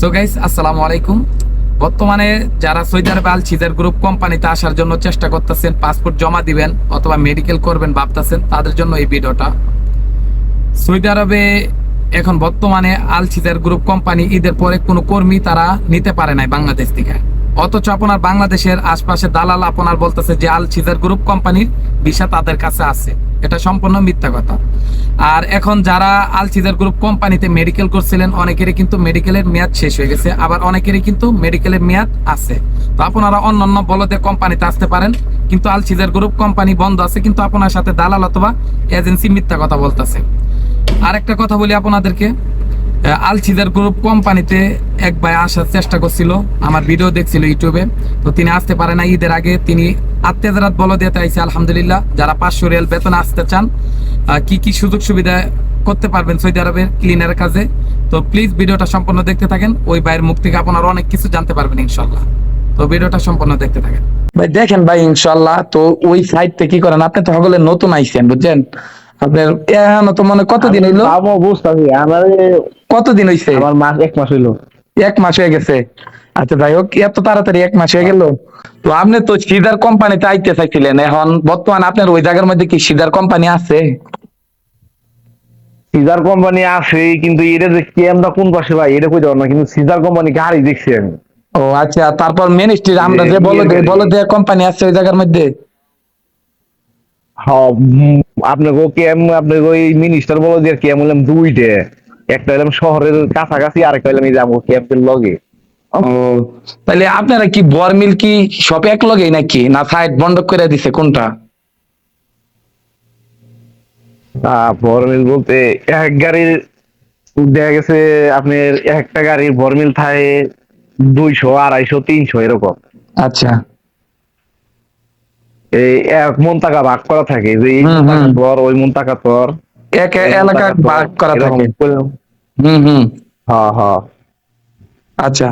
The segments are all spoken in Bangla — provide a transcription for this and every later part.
সো গাইস আসসালামু আলাইকুম। বর্তমানে যারা সৌদি আরবে আল গ্রুপ কোম্পানিতে আসার জন্য চেষ্টা করতেছেন পাসপোর্ট জমা দিবেন অথবা মেডিকেল করবেন ভাবতেছেন, তাদের জন্য এই ভিডিওটা। সৌদি আরবে এখন বর্তমানে আল ছিদের গ্রুপ কোম্পানি ঈদের পরে কোনো কর্মী তারা নিতে পারে নাই বাংলাদেশ থেকে। অথচ আপনার বাংলাদেশের আশপাশে দালাল আপনার বলতেছে যে আল ছিদের গ্রুপ কোম্পানির ভিসা তাদের কাছে আছে। এটা সম্পূর্ণ মিথ্যা কথা। আর এখন যারা আলসিজার গ্রুপ কোম্পানিতে মেডিকেল করছিলেন, অনেকেরই কিন্তু মেডিকেলের মেয়াদ শেষ হয়ে গেছে, আবার অনেকেরই কিন্তু মেডিকেলের মেয়াদ আছে। তো আপনারা অন্য অন্য বলতে কোম্পানিতে আসতে পারেন, কিন্তু আলসিদার গ্রুপ কোম্পানি বন্ধ আছে, কিন্তু আপনার সাথে দালাল অথবা এজেন্সি মিথ্যা কথা বলতেছে। আর একটা কথা বলি আপনাদেরকে। আলচিদার গ্রুপ কোম্পানিতে এক ভাই আসার চেষ্টা করছিল, আমার ভিডিও দেখছিল ইউটিউবে তো তিনি আসতে পারে না ঈদের আগে তিনি আত্মেজারাত বল দিতে আইছে, আলহামদুলিল্লাহ। যারা পাঁচশো রিয়াল বেতনে আসতে চান কি কি সুযোগ সুবিধা করতে পারবেন সৌদি আরবের ক্লিনারের কাজে? তো প্লিজ ভিডিওটা সম্পূর্ণ দেখতে থাকেন, ওই ভাইয়ের মুখ থেকে আপনারা অনেক কিছু জানতে পারবেন ইনশাল্লাহ। তো ভিডিওটা সম্পূর্ণ দেখতে থাকেন। ভাই, দেখেন ভাই, ইনশাল্লাহ, তো ওই সাইড সাইডতে কি করেন? আপনি তো সকলে নতুন আইছেন, বুঝছেন? আপনার এখনও তো মনে কতদিন হইল? তাও বুঝতেছি আমার কতদিন হইছে? আমার মাস এক মাস হইল। এক মাস হয়ে গেছে। আচ্ছা যাই হোক এত তাড়াতাড়ি এক মাস হয়ে গেল। তো আপনি তো সিদার কোম্পানিতে আইতে চাইছিলেন এখন বর্তমানে আপনার ওই জায়গার মধ্যে কি সিদার কোম্পানি আছে? সিজার কোম্পানি আছে কিন্তু এটা যে কেমটা কোন পাশে ভাই এটা কই না কিন্তু সিজার কোম্পানি গাড়ি দেখছি আমি। ও আচ্ছা তারপর মেন স্ট্রিট আমরা যে বলো বলো কোম্পানি আছে ওই জায়গার মধ্যে? হ্যাঁ আপনাকে কেম আপনাকে ওই মিনিস্টার বলো যে কেম হলাম দুইটে। একটা হলাম শহরের কাছাকাছি আরেকটা হলাম এই যে আমার ক্যাম্পের লগে। তাহলে আপনারা কি বরমিল কি সব এক লগেই নাকি? না সাইড বন্ধ করে দিছে কোনটা? বরমিল বলতে এক গাড়ির দেখা গেছে আপনার একটা গাড়ির বরমিল থাকে দুইশো আড়াইশো তিনশো এরকম। আচ্ছা। এই এক মন টাকা ভাগ করা থাকে যে এই মন টাকা তোর ওই মন টাকা তোর। এক এলাকা ভাগ করা থাকে। হুম হুম। হ্যাঁ হ্যাঁ আচ্ছা।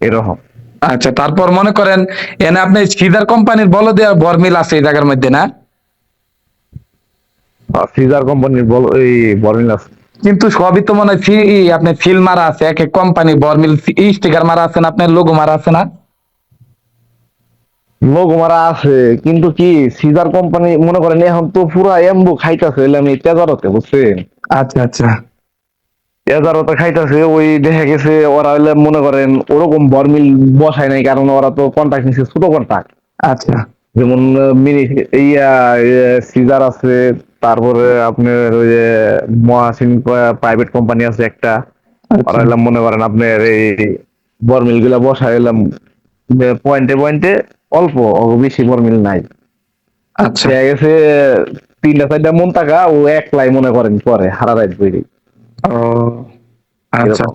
এরকম। আচ্ছা তারপর মনে করেন এনে আপনি সিদার কোম্পানির বলো দেওয়া বরমিল আছে এই জায়গার মধ্যে না? সিজার কোম্পানির বল এই বরমিল আছে। কিন্তু সবই তো মনে হয় আপনার ফিল মারা আছে এক এক কোম্পানি বরমিল স্টিকার মারা আছে না আপনার লোগো মারা আছে না? লোক মারা আছে কিন্তু কি সিজার কোম্পানি মনে করেন এখন তো পুরা এম্বু খাইতেছে আমি তেজারতে বুঝছেন? আচ্ছা আচ্ছা। তেজারতে খাইতেছে ওই দেখা গেছে ওরা হইলে মনে করেন ওরকম বরমিল বসায় নাই কারণ ওরা তো কন্ট্রাক্ট নিচ্ছে ছোট কন্ট্রাক্ট আচ্ছা। যেমন মিনি ইয়া সিজার আছে তারপরে আপনার ওই যে মহাসিন প্রাইভেট কোম্পানি আছে একটা। আচ্ছা। ওরা এলাম মনে করেন আপনার এই বরমিলগুলা বসায় এলাম পয়েন্টে পয়েন্টে। অল্প বেশি বরমিল নাই। আচ্ছা। গেছে তিনটা চারটা মন টাকা ও একলাই মনে করেন পরে হারা রাত বইরি। আচ্ছা এরকম।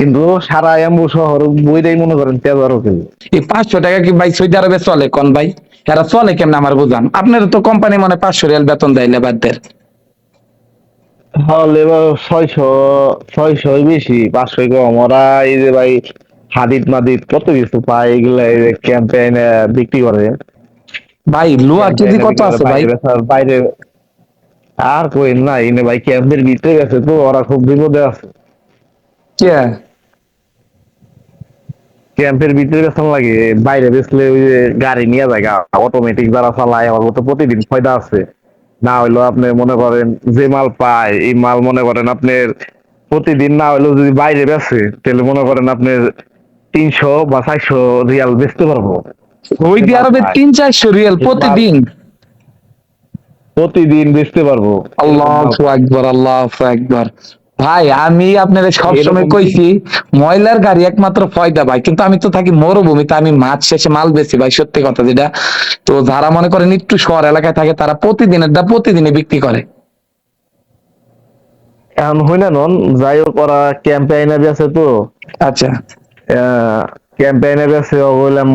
কিন্তু সারা এম্বু শহর বইটাই মনে করেন তেজারও কিন্তু এই পাঁচশো টাকা কি ভাই সৌদি আরবে চলে কোন ভাই? এরা চলে কেমন আমার বুঝান? আপনার তো কোম্পানি মানে পাঁচশো রিয়াল বেতন দেয় লেবারদের। এবার ছয়শো ছয়শো বেশি পাঁচশো কম। ওরা এই যে ভাই হাদিদ মাদিদ কত কিছু পায় এগুলা ক্যাম্পেইন বিক্রি করে। ভাই লোয়া কেজি কত আছে ভাই? বাইরে আর কই না এনে ভাই ক্যাম্পের ভিতরে গেছে তো ওরা খুব বিপদে আছে। কে? ক্যাম্পের ভিতরে বেতন লাগে বাইরে বেচলে ওই যে গাড়ি নিয়ে যায় অটোমেটিক যারা চালায় আমার তো প্রতিদিন ফায়দা আছে। না হইল আপনি মনে করেন যে মাল পায় এই মাল মনে করেন আপনার প্রতিদিন না হইলেও যদি বাইরে বেচে তাহলে মনে করেন আপনার তিনশো বা চারশো রিয়াল বেচতে পারব। সৌদি আরবে তিন চারশো রিয়াল প্রতিদিন? প্রতিদিন বেচতে পারব। আল্লাহ একবার আল্লাহ একবার ভাই আমি আপনাদের সবসময় কইছি ময়লার গাড়ি একমাত্র ফয়দা ভাই কিন্তু আমি তো থাকি মরুভূমিতে আমি মাছ শেষে মাল বেশি ভাই সত্যি কথা যেটা। তো যারা মনে করেন একটু শহর এলাকায় থাকে তারা প্রতিদিনের দা প্রতিদিনে বিক্রি করে। এখন হই না নন যাই হোক ওরা ক্যাম্পে আইনা বেছে তো। আচ্ছা। ক্যাম্পে আইনা বেছে বললাম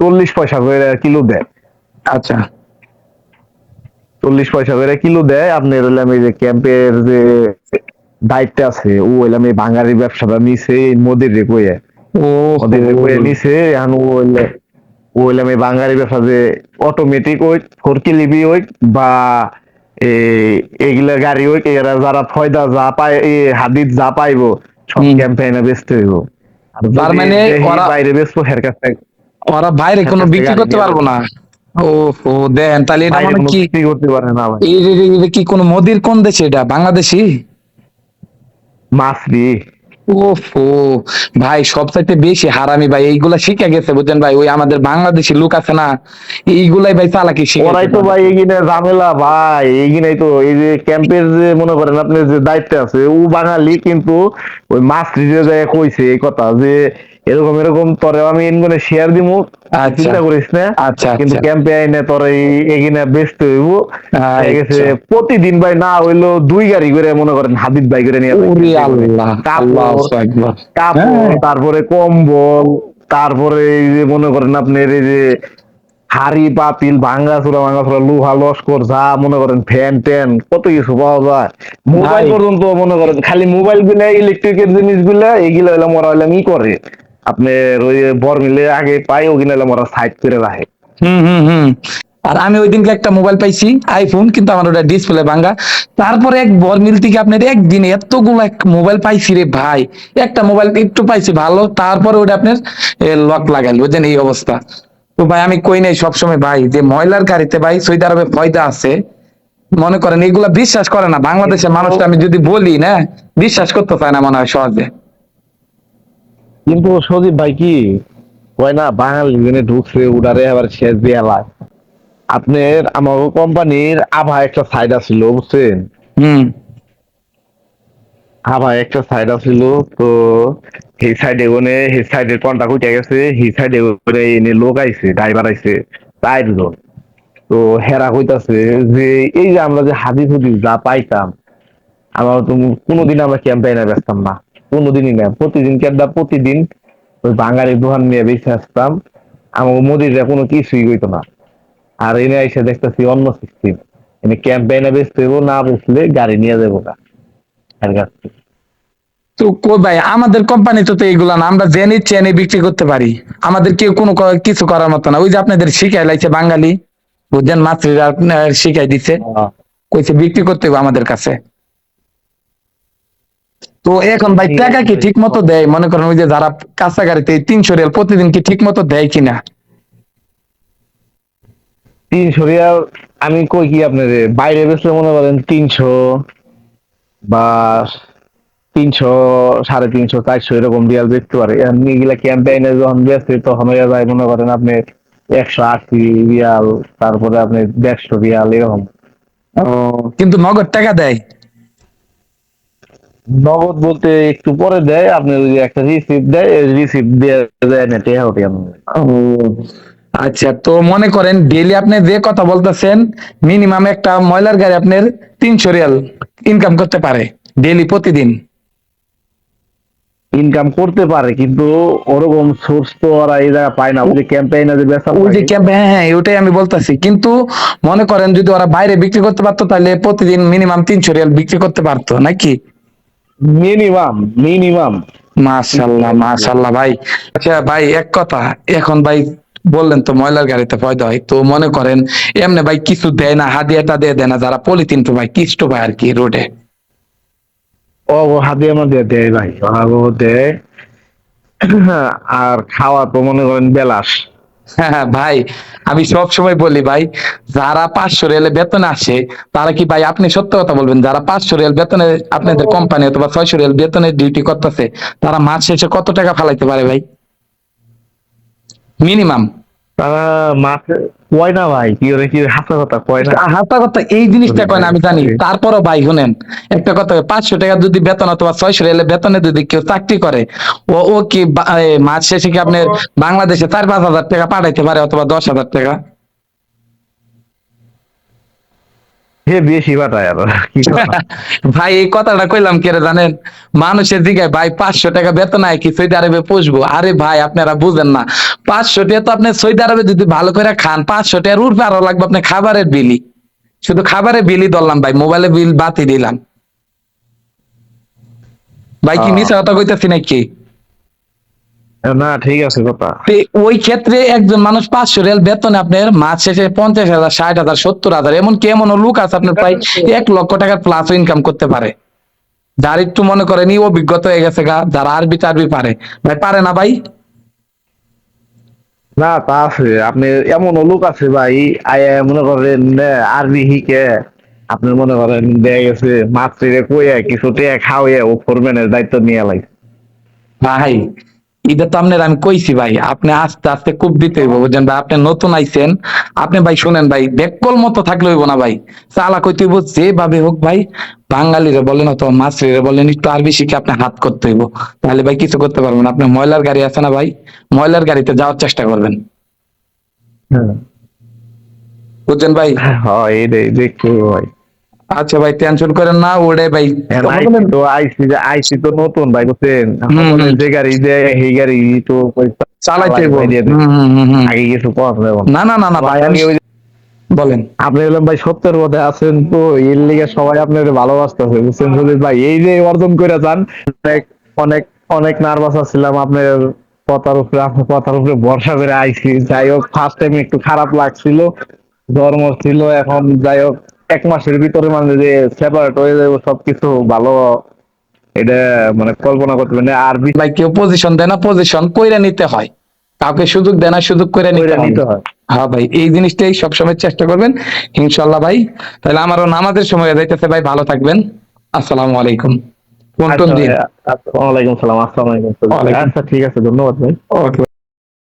চল্লিশ পয়সা করে কিলো দেয়। আচ্ছা। চল্লিশ পয়সা করে কিলো দেয় আপনি হইলাম এই যে ক্যাম্পের যে দায়িত্ব আছে ও হইলাম এই বাঙালি ব্যবসাটা নিছে মোদির রে কইয়ে। ও মোদির রে কইয়ে নিছে এখন ও হইলে ও হইলাম এই বাঙালি ব্যবসা যে অটোমেটিক ওই ফোর কিলিবি ওই বা এই- এইগুলা গাড়ি ওই এরা যারা ফয়দা যা পায় এই হাদিদ যা পাইবো সব ক্যাম্পেইনে ব্যস্ত হইব। তার মানে ওরা- বাইরে ব্যস্ত হের কাছে ওরা বাইরে কোনো বিক্রি করতে পারব না। ও ও দেন তাহলে এটা মানে কি? করতে পারে না ভাই। কি কোন মোদির কোন দেশে এটা? বাংলাদেশি? মাছরি ওফো ভাই সবচাইতে বেশি হারামি ভাই এইগুলা শিখে গেছে বুঝছেন ভাই? ওই আমাদের বাংলাদেশি লোক আছে না এইগুলাই ভাই চালাকি শিখে ওরাই তো ভাই। এগিনে ঝামেলা ভাই এগিনেই তো এই যে ক্যাম্পের যে মনে করেন আপনি যে দায়িত্ব আছে ও বাঙালি কিন্তু ওই মাস্ট্রিজে যায় কইছে এই কথা যে এরকম এরকম তোরে আমি ইনগুনে শেয়ার দিমু আচ্ছা। চিন্তা করিস না আচ্ছা, কিন্তু আচ্ছা। ক্যাম্পে আইনে তোর এই এগিনে বেচতে হইব আচ্ছা। প্রতিদিন ভাই না হইল দুই গাড়ি করে মনে করেন হাদিদ ভাই করে নিয়ে কাপড় হ্যাঁ। তারপরে কম্বল তারপরে এই যে মনে করেন আপনার এই যে হাড়ি পাতিল ভাঙ্গা চুরা ভাঙ্গা চুরা লোহা লস্কর যা মনে করেন ফ্যান ট্যান কত কিছু পাওয়া যায় মোবাইল পর্যন্ত মনে করেন খালি মোবাইলগুলা ইলেকট্রিকের জিনিসগুলা এগুলো হইলাম ওরা হইলাম ই করে আপনার ওই বর মিলে আগে পাই হইলাম ওরা সাইড করে রাখে। হুম হুম আর আমি ওই দিনকে একটা মোবাইল পাইছি আইফোন কিন্তু আমার ওটা ডিসপ্লে ভাঙ্গা। তারপরে এক বরমিল থেকে আপনার একদিনে এতগুলো এক মোবাইল পাইছি রে ভাই। একটা মোবাইল একটু পাইছি ভালো, তারপরে ওটা আপনার লক লাগাইল বুঝছেন এই অবস্থা। তো ভাই, আমি কই নাই সবসময় ভাই, যে ময়লার গাড়িতে ভাই সৌদি আরবে ফয়দা আছে, মনে করেন এগুলা বিশ্বাস করে না। বাংলাদেশের মানুষটা আমি যদি বলি, না, বিশ্বাস করতে চায় না মনে হয় সহজে। কিন্তু সজীব ভাই কি কয় না বাঙালি জেনে ঢুকছে উডারে আবার শেষ দিয়ে এলায় আপনার আমার কোম্পানির আভা একটা সাইড আছিল বুঝছেন? হম। আভা একটা সাইড আছিল তো সেই সাইডে গনে সেই সাইডের কন্টাক্ট উঠে গেছে সেই সাইডে করে এনে লোক আইছে ড্রাইভার আইছে চারজন। তো হেরা কইতাছে যে এই যে আমরা যে হাদিস হুদিস যা পাইতাম আমরা তো কোনোদিন আমরা ক্যাম্পেইনে ব্যস্তাম না। কোনোদিনই না। প্রতিদিন ক্যাম্পটা প্রতিদিন ওই বাঙালি দোকান নিয়ে বেঁচে আসতাম। আমার মোদিরা কোনো কিছুই হইতো না। আর এনে এসে দেখতেছি অন্য সিস্টেম এনে ক্যাম্প ক্যাম্পেইনে বেচতে হইবো, না বেচলে গাড়ি নিয়ে যাব না তো কো ভাই আমাদের কোম্পানি তো এইগুলা না। আমরা জেনে চেনে বিক্রি করতে পারি। আমাদের কেউ কোনো কিছু করার মতো না। ওই যে আপনাদের শিখাই লাইছে বাঙালি বুঝছেন? মাতৃরা শিখাই দিছে। কইছে বিক্রি করতে হবে আমাদের কাছে। তো এখন ভাই টাকা কি ঠিক মতো দেয়? মনে করেন ওই যে যারা কাঁচা গাড়িতে তিনশো রিয়াল প্রতিদিন কি ঠিক মতো দেয় কিনা? তিনশো রিয়াল আমি কই কি আপনার বাইরে বেচলে মনে করেন তিনশো বা তিনশো সাড়ে তিনশো চারশো এরকম রিয়াল বেচতে পারে। এগুলা ক্যাম্পেইনে যখন বেচে তখন হয়ে যায় মনে করেন আপনি একশো আশি রিয়াল তারপরে আপনি দেড়শো রিয়াল এরকম। কিন্তু নগদ টাকা দেয়? নগদ বলতে একটু পরে দেয় আপনি ওই একটা রিসিপ্ট দেয় রিসিপ্ট দিয়ে দেয় না টেহা ওটি আপনি আচ্ছা তো মনে করেন ডেইলি আপনি যে কথা বলতেছেন মিনিমাম একটা ময়লার গাড়ি আপনার তিনশো রিয়াল ইনকাম করতে পারে ডেইলি প্রতিদিন। ইনকাম করতে পারে কিন্তু ওরকম সোর্স তো ওরা এই জায়গা পায় না ওই যে ক্যাম্পেইনে যে বেচা ওই যে থাকে, ক্যাম্পে হ্যাঁ হ্যাঁ ওটাই আমি বলতাছি। কিন্তু মনে করেন যদি ওরা বাইরে বিক্রি করতে পারতো তাহলে প্রতিদিন মিনিমাম তিনশো রিয়াল বিক্রি করতে পারতো নাকি? মিনিমাম মিনিমাম মাশাল্লাহ মাশাল্লাহ ভাই। আচ্ছা ভাই এক কথা এখন ভাই বললেন তো ময়লার গাড়িতে ফয়দা হয় তো মনে করেন এমনি ভাই কিছু দেয় না হাদিয়াটা দিয়ে দেয় না যারা পলিথিন তো ভাই কিষ্ট ভাই আর কি রোডে। ও হাতে আমাদের দেয় ভাই ও দেয়। আর খাওয়া তো মনে করেন বেলাস ভাই আমি সব সময় বলি ভাই যারা পাঁচশো রিয়ালে বেতন আসে তারা কি ভাই আপনি সত্য কথা বলবেন? যারা পাঁচশো রিয়াল বেতনে আপনাদের কোম্পানি অথবা ছয়শো রিয়াল বেতনের ডিউটি করতেছে তারা মাস শেষে কত টাকা ফালাইতে পারে ভাই? মিনিমাম তারা মাঠে কয় না ভাই? কি ওরে কি হাসা কথা কয় না? হাসা কথা এই জিনিসটা কয় না আমি জানি। তারপরও ভাই শুনেন একটা কথা পাঁচশো টাকা যদি বেতন অথবা ছয়শো এলে বেতনে যদি কেউ চাকরি করে ও ও কি মাস শেষে কি আপনার বাংলাদেশে চার পাঁচ হাজার টাকা পাঠাইতে পারে অথবা দশ হাজার টাকা? হে বেশি বাটায় আর। কি ভাই এই কথাটা কইলাম কে জানেন? মানুষের দিকে ভাই পাঁচশো টাকা বেতন আয় কি সৌদি আরবে পুষবো? আরে ভাই আপনারা বুঝেন না। পাঁচশো টাকা তো আপনি সৌদি আরবে যদি ভালো করে খান পাঁচশো টাকার উঠবে আরও লাগবে আপনি খাবারের বিলি। শুধু খাবারের বিলই ধরলাম ভাই মোবাইলের বিল বাতি দিলাম। ভাই কি। মিশা কথা কইতাছি নাকি? না ঠিক আছে কথা। ওই ক্ষেত্রে একজন মানুষ পাঁচশো রিয়াল বেতনে আপনার মাস শেষে পঞ্চাশ হাজার ষাট হাজার সত্তর হাজার এমন কি এমন লোক আছে আপনার প্রায় এক লক্ষ টাকার প্লাস ইনকাম করতে পারে। যার একটু মনে করেন অভিজ্ঞতা হয়ে গেছে গা যারা আরবি টারবি পারে। ভাই পারে না ভাই? না তা আছে। আপনি এমন লোক আছে ভাই আয় মনে করেন আরবি হিকে আপনি মনে করেন দেয়া গেছে মাতৃরে কইয়া কিছু টেয়া খাওয়াইয়া ও ফোরম্যানের দায়িত্ব নিয়ে লাই ভাই এটা তো আপনার আমি কইছি ভাই আপনি আস্তে আস্তে খুব দিতে হইব বুঝছেন ভাই? আপনি নতুন আইছেন আপনি ভাই শুনেন ভাই বেকল মতো থাকলে হইব না ভাই। চালা কইতে হইব যেভাবে হোক ভাই বাঙালিরে বলেন অথবা মাছরিরে বলেন একটু আরবি শিখে আপনি হাত করতে হইব। তাহলে ভাই কিছু করতে পারবেন আপনি ময়লার গাড়ি আছে না ভাই ময়লার গাড়িতে যাওয়ার চেষ্টা করবেন। বুঝছেন ভাই? হয় এই হবে ভাই। আচ্ছা ভাই টেনশন করেন না ওরে ভাই। আইসি তো আইসি আইসি তো নতুন ভাই বুঝছেন? যে গাড়ি দেয় সেই গাড়ি তো চালাইতে। আগে কিছু কথা না না না না ভাই আমি যে- বলেন। আপনি হলেন ভাই সত্যের মধ্যে আছেন তো এর লিগে সবাই আপনার ভালোবাসতেছে বুঝছেন? সুজিত ভাই এই যে অর্জন করে যান অনেক অনেক অনেক নার্ভাস ছিলাম আপনার কথার উপরে আপনার কথার উপরে ভরসা করে আইছি। যাই হোক ফার্স্ট টাইম একটু খারাপ লাগছিল ধর্ম ছিল এখন যাই হোক এক মাসের ভিতরে মানে যে সেপারেট হয়ে যাবে সবকিছু ভালো এটা মানে কল্পনা করতে পারি না। আর ভাই কেউ পজিশন দেয় না পজিশন কইরা নিতে হয়। কাউকে সুযোগ দেয় না সুযোগ করে নিতে কইরা হয়। নিতে হয়। হ্যাঁ ভাই এই জিনিসটাই সবসময় চেষ্টা করবেন। ইনশাল্লাহ ভাই তাহলে আমারও নামাজের সময় যাইতেছে ভাই ভালো থাকবেন। আসসালামু আলাইকুম। ফোন টোন দিন আচ্ছা, ওয়ালাইকুম সালাম আসসালামু আলাইকুম। আচ্ছা ঠিক আছে ধন্যবাদ ভাই। ওকে।